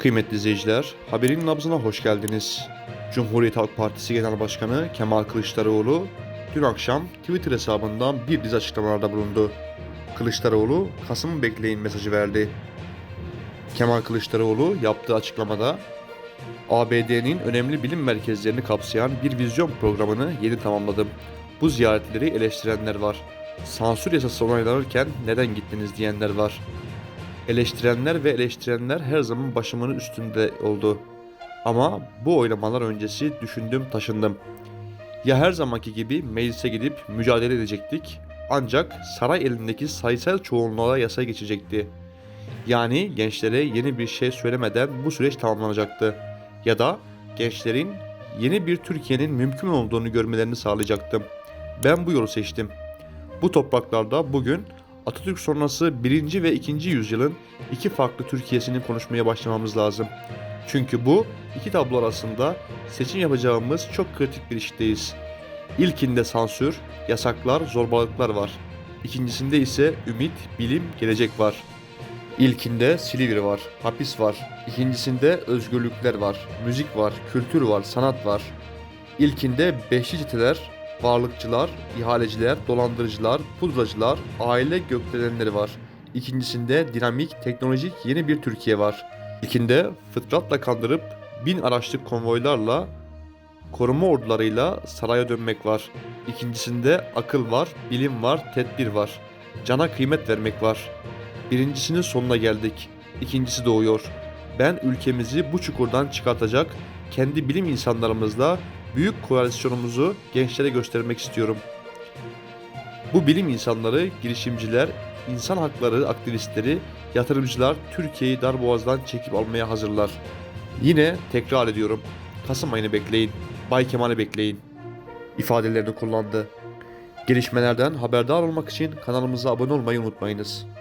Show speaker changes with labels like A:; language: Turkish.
A: Kıymetli izleyiciler, haberin nabzına hoş geldiniz. Cumhuriyet Halk Partisi Genel Başkanı Kemal Kılıçdaroğlu dün akşam Twitter hesabından bir dizi açıklamalarda bulundu. Kılıçdaroğlu, Kasım'ı bekleyin mesajı verdi. Kemal Kılıçdaroğlu yaptığı açıklamada ABD'nin önemli bilim merkezlerini kapsayan bir vizyon programını yeni tamamladım. Bu ziyaretleri eleştirenler var. Sansür yasası onaylanırken neden gittiniz diyenler var. Eleştirenler ve eleştirenler her zaman başımın üstünde oldu. Ama bu oylamalar öncesi düşündüm taşındım. Ya her zamanki gibi meclise gidip mücadele edecektik ancak saray elindeki sayısal çoğunluğa yasa geçecekti. Yani gençlere yeni bir şey söylemeden bu süreç tamamlanacaktı. Ya da gençlerin yeni bir Türkiye'nin mümkün olduğunu görmelerini sağlayacaktım. Ben bu yolu seçtim. Bu topraklarda bugün Atatürk sonrası 1. ve 2. yüzyılın iki farklı Türkiye'sini konuşmaya başlamamız lazım. Çünkü bu iki tablo arasında seçim yapacağımız çok kritik bir işteyiz. İlkinde sansür, yasaklar, zorbalıklar var. İkincisinde ise ümit, bilim, gelecek var. İlkinde Silivri var, hapis var. İkincisinde özgürlükler var, müzik var, kültür var, sanat var. İlkinde beşli çeteler, varlıkçılar, ihaleciler, dolandırıcılar, pudracılar, aile gökdelenleri var. İkincisinde dinamik, teknolojik yeni bir Türkiye var. İlkinde fıtratla kandırıp bin araçlık konvoylarla, koruma ordularıyla saraya dönmek var. İkincisinde akıl var, bilim var, tedbir var. Cana kıymet vermek var. Birincisinin sonuna geldik. İkincisi doğuyor. Ben ülkemizi bu çukurdan çıkartacak kendi bilim insanlarımızla büyük koalisyonumuzu gençlere göstermek istiyorum. Bu bilim insanları, girişimciler, insan hakları aktivistleri, yatırımcılar Türkiye'yi darboğazdan çekip almaya hazırlar. Yine tekrar ediyorum. Kasım ayını bekleyin. Bay Kemal'i bekleyin. ifadelerini kullandı. Gelişmelerden haberdar olmak için kanalımıza abone olmayı unutmayınız.